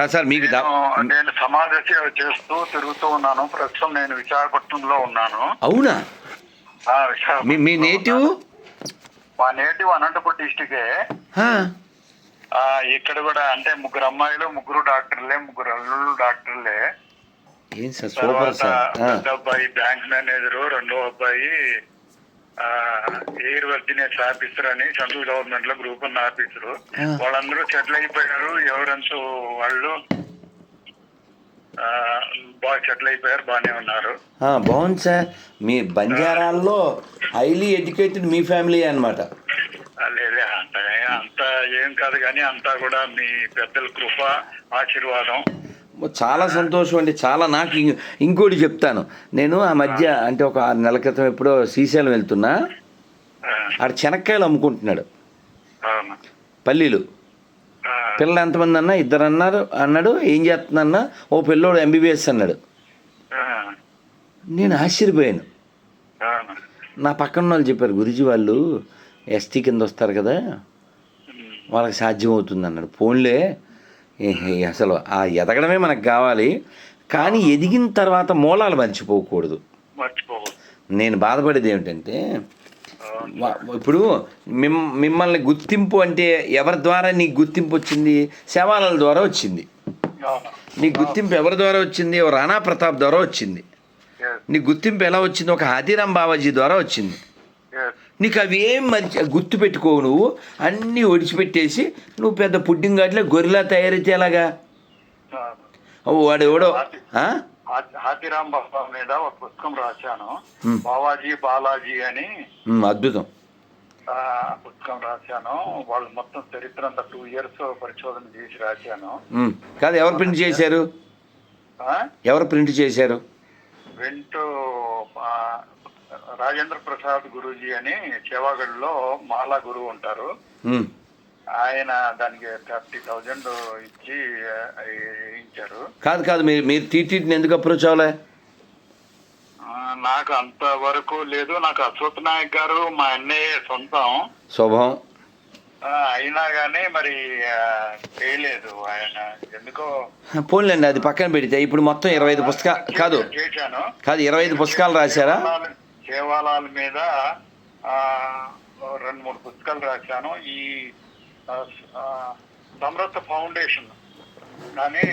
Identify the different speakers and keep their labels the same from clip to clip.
Speaker 1: Sir sir మీకు
Speaker 2: నేను- సమాజ సేవ చేస్తూ తిరుగుతూ ఉన్నాను. ప్రస్తుతం నేను విశాఖపట్నంలో ఉన్నాను.
Speaker 1: అవునా? మీ నేటివ్.
Speaker 2: మా నేటివ్ అనంతపురం డిస్టికే ఇక్కడ కూడా అంటే ముగ్గురు అమ్మాయిలు ముగ్గురు డాక్టర్లే ముగ్గురు అల్లుళ్ళు డాక్టర్లే.
Speaker 1: ఏం సార్ సూపర్
Speaker 2: తర్వాత
Speaker 1: సార్.
Speaker 2: అబ్బాయి బ్యాంక్ మేనేజర్ రెండో అబ్బాయి ఎయిర్ వర్జినెస్ ఆఫీసర్ అని సెంట్రల్ గవర్నమెంట్లో గ్రూప్ ఉన్న ఆఫీసరు. వాళ్ళందరూ సెటిల్ అయిపోయారు. ఎవరంతూ వాళ్ళు బాగా సెటిల్ అయిపోయారు బాగానే ఉన్నారు.
Speaker 1: బాగుంది సార్. మీ బంజారాల్లో హైలీ ఎడ్యుకేటెడ్ మీ ఫ్యామిలీ అన్నమాట.
Speaker 2: ఆ, లేదే అంత అంత ఏం కాదు కానీ అంతా కూడా మీ పెద్దల కృప ఆశీర్వాదం.
Speaker 1: చాలా సంతోషం అండి చాలా నాకు ఇంకోటి చెప్తాను. నేను ఆ మధ్య అంటే ఒక ఆరు నెలల క్రితం ఎప్పుడో శ్రీశైలం వెళ్తున్నా. ఆడ శనక్కాయలు అమ్ముకుంటున్నాడు. పల్లీలు. పిల్లలు ఎంతమంది అన్నా ఇద్దరు అన్నారు అన్నాడు ఏం చేస్తుందన్నా ఓ పిల్లోడు ఎంబీబీఎస్ అన్నాడు. నేను ఆశ్చర్యపోయాను. నా పక్కన వాళ్ళు చెప్పారు గురుజీ వాళ్ళు ఎస్టీ కింద వస్తారు కదా. వాళ్ళకి సాధ్యం అవుతుంది అన్నాడు. ఫోన్లే అసలు ఆ ఎదగడమే మనకు కావాలి. కానీ ఎదిగిన తర్వాత మూలాలు మర్చిపోకూడదు. నేను బాధపడేది ఏమిటంటే ఇప్పుడు మిమ్ మిమ్మల్ని గుర్తింపు అంటే ఎవరి ద్వారా నీకు గుర్తింపు వచ్చింది? శవాలల ద్వారా వచ్చింది. నీకు గుర్తింపు ఎవరి ద్వారా వచ్చింది? రాణా ప్రతాప్ ద్వారా వచ్చింది. నీకు గుర్తింపు ఎలా వచ్చింది? ఒక హాతీరాం బాబాజీ ద్వారా వచ్చింది. నీకు అవి ఏం మంచి గుర్తు పెట్టుకోవు నువ్వు. అన్నీ ఒడిచిపెట్టేసి నువ్వు పెద్ద పుడ్డింగ్ గాట్లో గొర్రెలా తయారైతే ఎలాగా వాడు ఎవడో? ఆ?
Speaker 2: హా- హాతీరాం బాబా మీద ఒక పుస్తకం రాశాను. బావాజీ బాలాజీ అని.
Speaker 1: అద్భుతం.
Speaker 2: పుస్తకం రాశాను. వాళ్ళు మొత్తం చరిత్ర అంతా టూ ఇయర్స్ పరిశోధన చేసి రాశాను.
Speaker 1: కాదు ఎవరు ప్రింట్ చేశారు? ఎవరు ప్రింట్ చేశారు?
Speaker 2: వెంటూ రాజేంద్ర ప్రసాద్ గురూజీ అని సేవాగఢ్లో మాలా గురువు ఉంటారు. ఆయన దానికి థర్టీ థౌజండ్ ఇచ్చి వేయించారు
Speaker 1: కాదు కాదు మీరు మీరు టీటీని ఎందుకు అప్రోచ్ అవ్వలే?
Speaker 2: నాకు అంత వరకు లేదు. నాకు అశ్వత్ నాయక్ గారు మా అన్నయ్య సొంతం.
Speaker 1: శుభం.
Speaker 2: అయినా కానీ మరి చేయలేదు ఆయన. ఎందుకో?
Speaker 1: పోన్లేండి అది పక్కన పెడితే. ఇప్పుడు మొత్తం ఇరవై ఐదు పుస్తకాలు కాదు.
Speaker 2: చేశాను.
Speaker 1: కాదు ఇరవై ఐదు పుస్తకాలు రాశారా?
Speaker 2: సేవాలాల మీద రెండు మూడు పుస్తకాలు రాశాను. ఈ సమరస ఫౌండేషన్. కానీ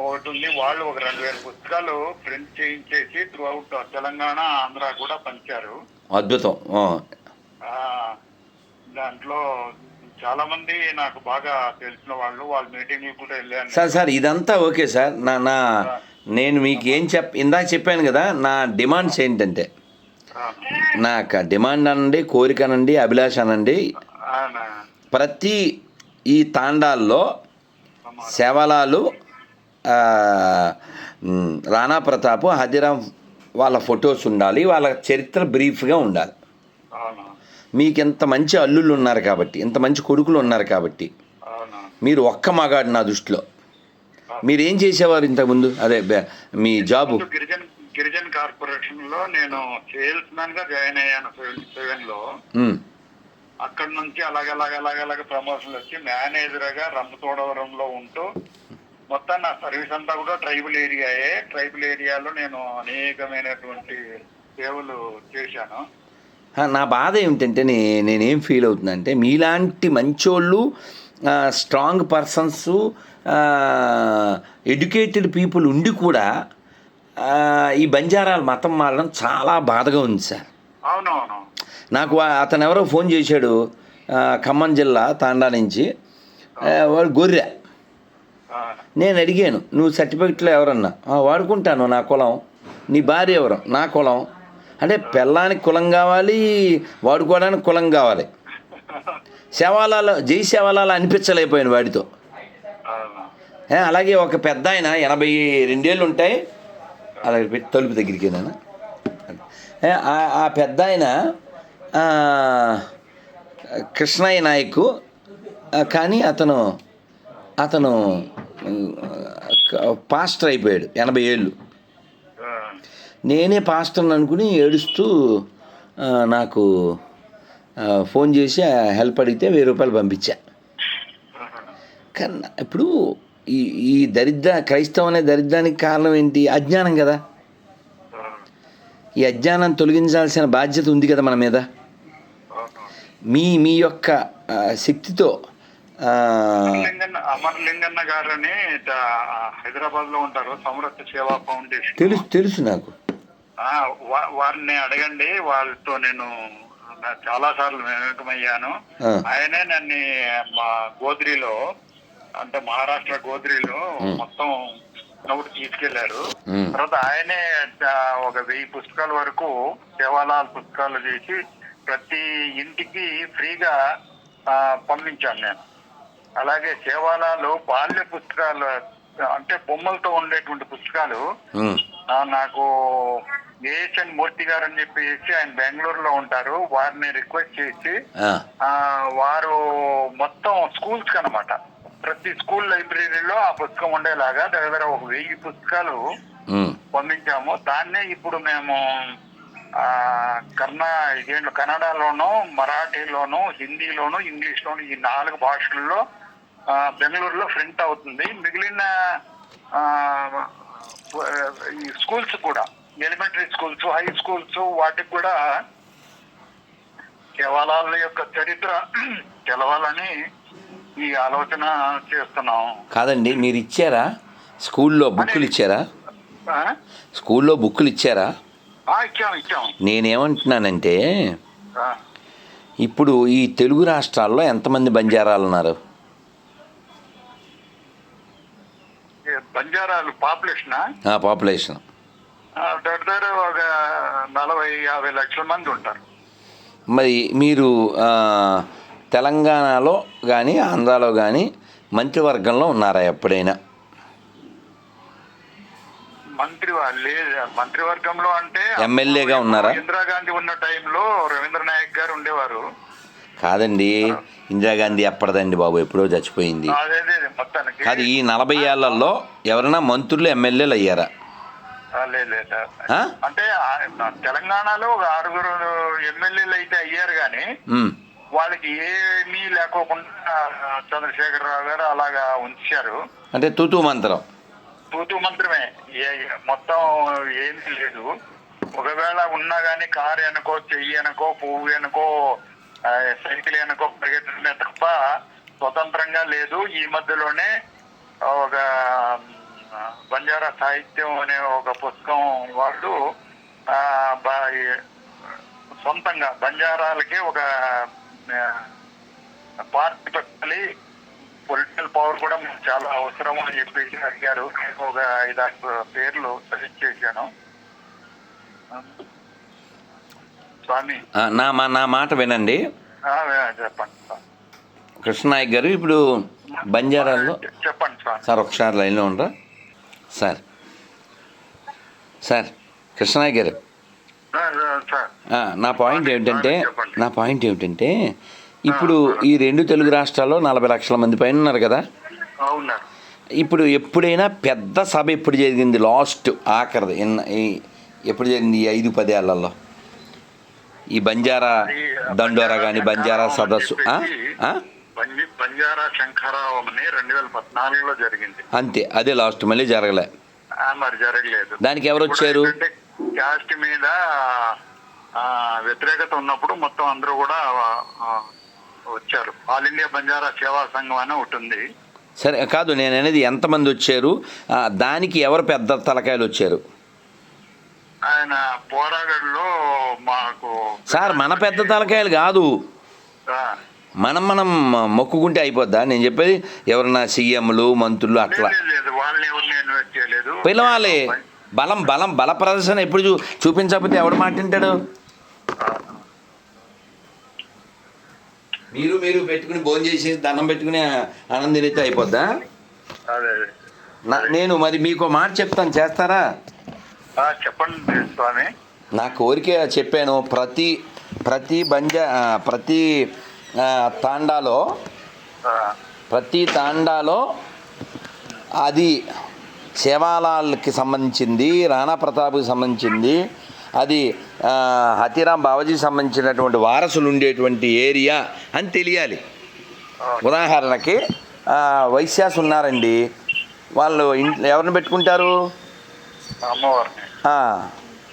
Speaker 2: ఒకటి ఉంది వాళ్ళు ఒక రెండు వేల పుస్తకాలు ప్రింట్ చేయించేసి త్రూ అవుట్ తెలంగాణ ఆంధ్ర కూడా పంచారు.
Speaker 1: అద్భుతం.
Speaker 2: దాంట్లో చాలా మంది నాకు బాగా తెలిసిన వాళ్ళు వాళ్ళ మీటింగ్ కూడా వెళ్ళాను.
Speaker 1: సార్ సార్ ఇదంతా ఓకే సార్. నా నా నేను మీకు ఏం చెప్ ఇందాక చెప్పాను కదా నా డిమాండ్స్ ఏంటంటే నాకు డిమాండ్ అనండి కోరిక అనండి అభిలాష అనండి. ప్రతి ఈ తాండాల్లో. శవలాలు రాణా ప్రతాప్ హదిరాం వాళ్ళ ఫొటోస్ ఉండాలి వాళ్ళ చరిత్ర బ్రీఫ్గా ఉండాలి. మీకు ఇంత మంచి అల్లుళ్ళు ఉన్నారు కాబట్టి ఇంత మంచి కొడుకులు ఉన్నారు కాబట్టి మీరు ఒక్క మగాడు నా దృష్టిలో. మీరు ఏం చేసేవారు ఇంతకుముందు? అదే మీ జాబు.
Speaker 2: గిరిజన్ కార్పొరేషన్లో నేను సేల్స్ మ్యాన్గా జాయిన్ అయ్యాను
Speaker 1: సెవెన్లో.
Speaker 2: అక్కడ నుంచి అలాగలాగలాగలాగ ప్రమోషన్ వచ్చి మేనేజర్గా రంపతోడవరంలో ఉంటూ మొత్తం నా సర్వీస్ అంతా కూడా ట్రైబల్ ఏరియాయే. ట్రైబల్ ఏరియాలో నేను అనేకమైనటువంటి సేవలు చేశాను.
Speaker 1: నా బాధ ఏమిటంటే నే నేనేం ఫీల్ అవుతున్నా అంటే మీలాంటి మంచోళ్ళు స్ట్రాంగ్ పర్సన్స్ ఎడ్యుకేటెడ్ పీపుల్ ఉండి కూడా ఈ బంజారాల మతం మారడం చాలా బాధగా ఉంది సార్.
Speaker 2: అవునవును.
Speaker 1: నాకు అతను ఎవరో ఫోన్ చేశాడు ఖమ్మం జిల్లా తాండా నుంచి. వాడు గొర్రె. నేను అడిగాను నువ్వు సర్టిఫికెట్లో ఎవరన్నా? "ఆ, వాడుకుంటాను నా కులం. నీ భార్య ఎవరు? నా కులం. అంటే పెళ్ళానికి కులం కావాలి వాడుకోవడానికి కులం కావాలి. శవాలాలు జై శవాలాలు అనిపించలేకపోయాను వాడితో. అలాగే ఒక పెద్ద ఆయన ఎనభై రెండేళ్ళు ఉంటాయి. అలాగే పెట్టి తలుపు దగ్గరికి నేను ఆ పెద్ద ఆయన కృష్ణయ్య నాయకు కానీ అతను అతను పాస్టర్ అయిపోయాడు ఎనభై ఏళ్ళు. నేనే పాస్టర్ని అనుకుని ఏడుస్తూ నాకు ఫోన్ చేసి హెల్ప్ అడిగితే వెయ్యి రూపాయలు పంపించా. కానీ ఇప్పుడు ఈ ఈ దరిద్ర క్రైస్తవం అనే దరిద్రానికి కారణం ఏంటి? అజ్ఞానం కదా. ఈ అజ్ఞానం తొలగించాల్సిన బాధ్యత ఉంది కదా మన మీద. మీ మీ యొక్క శక్తితో
Speaker 2: గారని హైదరాబాద్లో ఉంటారు సమరస సేవా ఫౌండేషన్.
Speaker 1: తెలుసు తెలుసు నాకు.
Speaker 2: వారిని అడగండి వాళ్ళతో నేను చాలా సార్లు వివేకమయ్యాను. ఆయనే నన్ను మా గోద్రిలో అంటే మహారాష్ట్ర గోద్రిలో మొత్తం నవ్వుడు
Speaker 1: తీసుకెళ్ళారు.
Speaker 2: తర్వాత ఆయనే ఒక వెయ్యి పుస్తకాల వరకు సేవాలాల్ పుస్తకాలు చేసి ప్రతి ఇంటికి ఫ్రీగా పంపించాను నేను. అలాగే సేవాలాలు బాల్య పుస్తకాలు అంటే బొమ్మలతో ఉండేటువంటి పుస్తకాలు నాకు ఏఎస్ఎన్ మూర్తి గారు అని చెప్పేసి ఆయన బెంగళూరులో ఉంటారు. వారిని రిక్వెస్ట్ చేసి వారు మొత్తం స్కూల్స్ అన్నమాట. ప్రతి స్కూల్ లైబ్రరీలో ఆ పుస్తకం ఉండేలాగా దగ్గర ఒక వెయ్యి పుస్తకాలు పంపించాము. దాన్నే ఇప్పుడు మేము కర్ణా ఇదేంటి కన్నడలోను మరాఠీలోను హిందీలోను ఇంగ్లీష్ లోను ఈ నాలుగు భాషల్లో బెంగళూరులో ప్రింట్ అవుతుంది. మిగిలిన ఈ స్కూల్స్ కూడా ఎలిమెంటరీ స్కూల్స్ హై స్కూల్స్ వాటికి కూడా కేవలాల యొక్క చరిత్ర తెలవాలని ఈ ఆలోచన చేస్తున్నాం.
Speaker 1: కాదండి మీరు ఇచ్చారా స్కూల్లో బుక్కులు ఇచ్చారా? స్కూల్లో బుక్కులు ఇచ్చారా
Speaker 2: ఇచ్చాం ఇచ్చాం.
Speaker 1: నేనేమంటున్నానంటే. ఇప్పుడు ఈ తెలుగు రాష్ట్రాల్లో ఎంతమంది బంజారాలు ఉన్నారు
Speaker 2: బంజారాలు పాపులేషన్?
Speaker 1: పాపులేషన్.
Speaker 2: దగ్గర ఒక నలభై యాభై లక్షల మంది ఉంటారు.
Speaker 1: మరి మీరు తెలంగాణలో కానీ ఆంధ్రాలో కానీ మంత్రివర్గంలో ఉన్నారా ఎప్పుడైనా?
Speaker 2: మంత్రి మంత్రివర్గంలో అంటే
Speaker 1: ఎమ్మెల్యేగా ఉన్నారా?
Speaker 2: ఇందిరాగాంధీ ఉన్న టైంలో రవీంద్ర నాయక్ గారు ఉండేవారు.
Speaker 1: కాదండి. ఇందిరాగాంధీ ఎప్పటిదండి బాబు? ఎప్పుడో చచ్చిపోయింది.
Speaker 2: అదే
Speaker 1: కాదు ఈ నలభై ఏళ్ళలో ఎవరైనా మంత్రులు ఎమ్మెల్యేలు అయ్యారా?
Speaker 2: అంటే తెలంగాణలో ఆరుగురు ఎమ్మెల్యేలు అయితే అయ్యారు కానీ వాళ్ళకి ఏమీ లేకోకుండా చంద్రశేఖరరావు గారు అలాగా ఉంచారు.
Speaker 1: అంటే తూతూ మంత్రం.
Speaker 2: తూతు మంత్రమే. మొత్తం ఏమీ లేదు. ఒకవేళ ఉన్నా గానీ కారు అనుకో చెయ్యి అనుకో పువ్వు అనుకో ఆ, సైకిల్ అనుకో పరిగెత్తడమే తప్ప స్వతంత్రంగా లేదు. ఈ మధ్యలోనే ఒక బంజారా సాహిత్యం అనే ఒక పుస్తకం వాళ్ళు సొంతంగా బంజారాలకి ఒక పార్టీ పెట్టాలి పొలిటికల్ పవర్ కూడా మనకు చాలా అవసరం అని చెప్పేసి అడిగారు. నేను ఒక ఐదారు పేర్లు సజెస్ట్ చేశాను. స్వామి.
Speaker 1: నా మా నా మాట వినండి.
Speaker 2: చెప్పండి.
Speaker 1: కృష్ణనాయక్ గారు ఇప్పుడు బంజారాల్లో
Speaker 2: చెప్పండి స్వామి.
Speaker 1: సార్ ఒకసారి లైన్లో ఉండరా? సార్. సార్ కృష్ణనాయక్ గారు
Speaker 2: సార్
Speaker 1: నా పాయింట్ ఏమిటంటే. నా పాయింట్ ఏమిటంటే ఇప్పుడు ఈ రెండు తెలుగు రాష్ట్రాల్లో నలభై లక్షల మంది పైన ఉన్నారు కదా.
Speaker 2: అవునా
Speaker 1: ఇప్పుడు ఎప్పుడైనా పెద్ద సభ ఎప్పుడు జరిగింది లాస్ట్ ఆఖరిది? ఎప్పుడు జరిగింది ఈ ఐదు పదేళ్ళలో ఈ బంజారా దండోరా కానీ బంజారా సదస్సు
Speaker 2: బంజారా రెండు వేల పద్నాలుగులో జరిగింది.
Speaker 1: అంతే అదే లాస్ట్ మళ్ళీ జరగలే.
Speaker 2: మరి జరగలేదు.
Speaker 1: దానికి ఎవరు వచ్చారు?
Speaker 2: క్యాస్ట్ మీద ఆ, వ్యతిరేకత ఉన్నప్పుడు మొత్తం అందరూ కూడా వచ్చారు. ఆల్ ఇండియా బంజారా సేవా సంఘం అని ఉంది.
Speaker 1: సరే కాదు నేను అనేది ఎంతమంది వచ్చారు? దానికి ఎవరు పెద్ద తలకాయలు వచ్చారు?
Speaker 2: ఆయన పోరాగడ్లో మాకు
Speaker 1: సార్ మన పెద్ద తలకాయలు కాదు. మనం మనం మొక్కుకుంటే అయిపోద్దా? నేను చెప్పేది ఎవరన్నా సీఎంలు మంత్రులు అట్లా.
Speaker 2: లేదు,
Speaker 1: బలం బలం బల ప్రదర్శన ఎప్పుడు చూ చూపించకపోతే ఎవడు మాట వింటాడు? మీరు మీరు పెట్టుకుని భోజనం చేసి దండం పెట్టుకుని ఆనందినితే అయిపోద్దా? నేను మరి మీకు మాట చెప్తాను చేస్తారా?
Speaker 2: చెప్పండి స్వామి.
Speaker 1: నా కోరిక చెప్పాను ప్రతి ప్రతి బంజా ప్రతి తాండాలో ప్రతి తాండాలో అది సేవాలాల్కి సంబంధించింది రాణా ప్రతాప్కి సంబంధించింది అది ఆ, హతిరామ్ బాబాజీకి సంబంధించినటువంటి వారసులు ఉండేటువంటి ఏరియా అని తెలియాలి. ఉదాహరణకి వైశ్యాస్ ఉన్నారండి. వాళ్ళు ఇంట్లో ఎవరిని పెట్టుకుంటారు?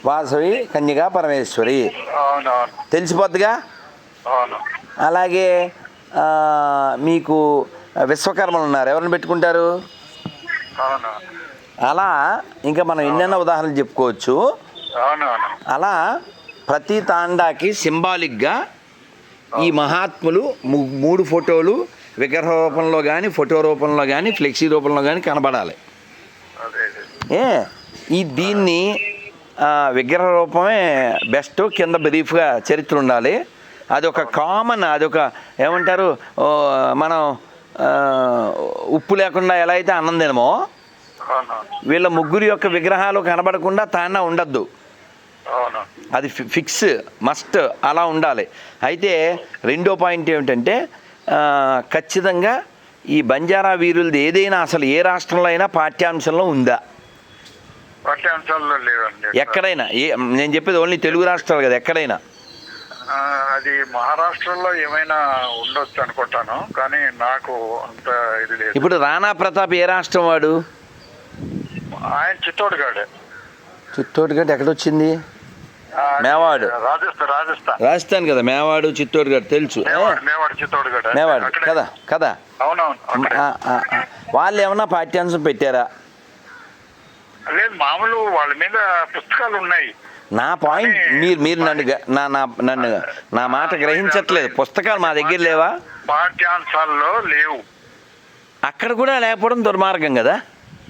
Speaker 1: వాసవి కన్యగా పరమేశ్వరి. తెలిసిపోద్దిగా?
Speaker 2: అవును.
Speaker 1: అలాగే మీకు విశ్వకర్మలు ఉన్నారు. ఎవరిని పెట్టుకుంటారు? అలా ఇంకా మనం ఎన్నెన్నో ఉదాహరణలు చెప్పుకోవచ్చు. అలా ప్రతి తాండాకి సింబాలిక్గా ఈ మహాత్ములు మూడు ఫోటోలు విగ్రహ రూపంలో కానీ ఫోటో రూపంలో కానీ ఫ్లెక్సీ రూపంలో కానీ కనబడాలి. ఏ? ఈ దీన్ని విగ్రహ రూపమే బెస్ట్ కింద బ్రీఫ్గా చరిత్ర ఉండాలి. అది ఒక కామన్ అది ఒక ఏమంటారు మనం ఉప్పు లేకుండా ఎలా అయితే అన్నం తినమో వీళ్ళ ముగ్గురు యొక్క విగ్రహాలు కనబడకుండా తాన ఉండద్దు.
Speaker 2: అవును.
Speaker 1: అది ఫిక్స్ మస్ట్ అలా ఉండాలి. అయితే రెండో పాయింట్ ఏమిటంటే ఖచ్చితంగా ఈ బంజారా వీరులది ఏదైనా అసలు ఏ రాష్ట్రంలో అయినా పాఠ్యాంశంలో ఉందా?
Speaker 2: పాఠ్యాంశాల్లో లేవండి.
Speaker 1: ఎక్కడైనా? ఏ నేను చెప్పేది ఓన్లీ తెలుగు రాష్ట్రాలు కదా ఎక్కడైనా?
Speaker 2: అది మహారాష్ట్రలో ఏమైనా ఉండొచ్చు అనుకుంటాను కానీ నాకు అంత ఇది లేదు.
Speaker 1: ఇప్పుడు రాణా ప్రతాప్ ఏ రాష్ట్రం వాడు?
Speaker 2: ఆయన చిత్తోడుగాడే.
Speaker 1: ఎక్కడొచ్చింది? మేవాడు.
Speaker 2: రాజస్థాన్ రాజస్థాన్
Speaker 1: రాజస్థాన్ కదా మేవాడు చిత్తోడ్గఢ్ తెలుసు.
Speaker 2: మేవాడు చిత్తోడుగడ.
Speaker 1: కదా కదా. వాళ్ళు ఏమన్నా పాఠ్యాంశం పెట్టారా?
Speaker 2: లేదు మామూలు వాళ్ళ మీద పుస్తకాలు ఉన్నాయి.
Speaker 1: నా పాయింట్ మీరు మీరు నన్ను నా నా నన్ను నా మాట గ్రహించట్లేదు. పుస్తకాలు మా దగ్గర లేవా?
Speaker 2: పాఠ్యాంశాల్లో లేవు.
Speaker 1: అక్కడ కూడా లేకపోవడం దుర్మార్గం కదా?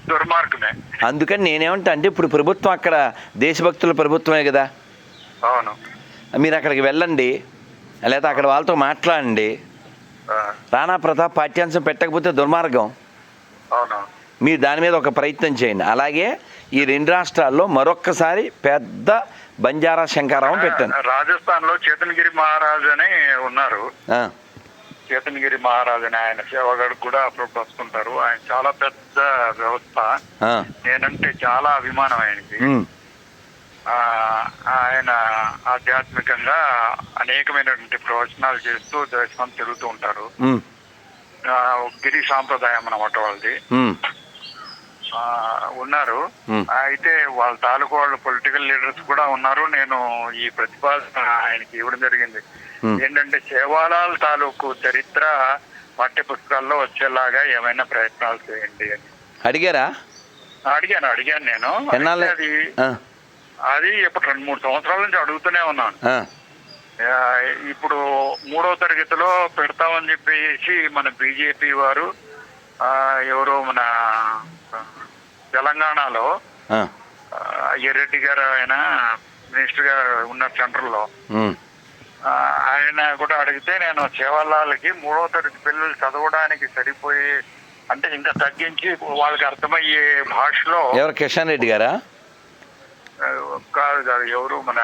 Speaker 2: దుర్మార్గమే.
Speaker 1: అందుకని నేనేమంటా అంటే ఇప్పుడు ప్రభుత్వం అక్కడ దేశభక్తుల ప్రభుత్వమే కదా.
Speaker 2: అవును.
Speaker 1: మీరు అక్కడికి వెళ్ళండి లేకపోతే అక్కడ వాళ్ళతో మాట్లాడండి. రాణా ప్రతాప్ పాఠ్యాంశం పెట్టకపోతే దుర్మార్గం.
Speaker 2: అవును.
Speaker 1: మీరు దాని మీద ఒక ప్రయత్నం చేయండి. అలాగే ఈ రెండు రాష్ట్రాల్లో మరొక్కసారి పెద్ద బంజారా శంకారావం పెట్టండి.
Speaker 2: రాజస్థాన్లో చేతనగిరి మహారాజ్ అని ఉన్నారు. చేతనగిరి మహారాజ్ అని ఆయన సేవగాడు కూడా అప్పుడప్పుడు వస్తుంటారు. ఆయన చాలా పెద్ద వ్యవస్థ. నేనంటే చాలా అభిమానం ఆయనకి. ఆయన ఆధ్యాత్మికంగా అనేకమైనటువంటి ప్రవచనాలు చేస్తూ దేశం తిరుగుతూ ఉంటారు. గిరి సాంప్రదాయం అన్నమాట వాళ్ళది. ఉన్నారు. అయితే వాళ్ళ తాలూకు వాళ్ళు పొలిటికల్ లీడర్స్ కూడా ఉన్నారు. నేను ఈ ప్రతిపాదన ఆయనకి ఇవ్వడం జరిగింది. ఏంటంటే సేవాలాల్ తాలూకు చరిత్ర పాఠ్య పుస్తకాల్లో వచ్చేలాగా ఏమైనా ప్రయత్నాలు చేయండి అని.
Speaker 1: అడిగారా?
Speaker 2: అడిగాను అడిగాను నేను. అది అది ఇప్పుడు రెండు మూడు సంవత్సరాల నుంచి అడుగుతూనే ఉన్నాను. ఇప్పుడు మూడో తరగతిలో పెడతామని చెప్పేసి మన బీజేపీ వారు ఎవరో మన తెలంగాణలో అయ్యరెడ్డి గారు ఆయన మినిస్టర్గా ఉన్నారు సెంటర్లో ఆయన కూడా అడిగితే నేను సేవలాలకి మూడో తరగతి పిల్లలు చదవడానికి సరిపోయే అంటే ఇంకా తగ్గించి వాళ్ళకి అర్థమయ్యే భాషలో
Speaker 1: ఎవరు కిషన్ రెడ్డి గారా?
Speaker 2: కాదు కాదు ఎవరు మన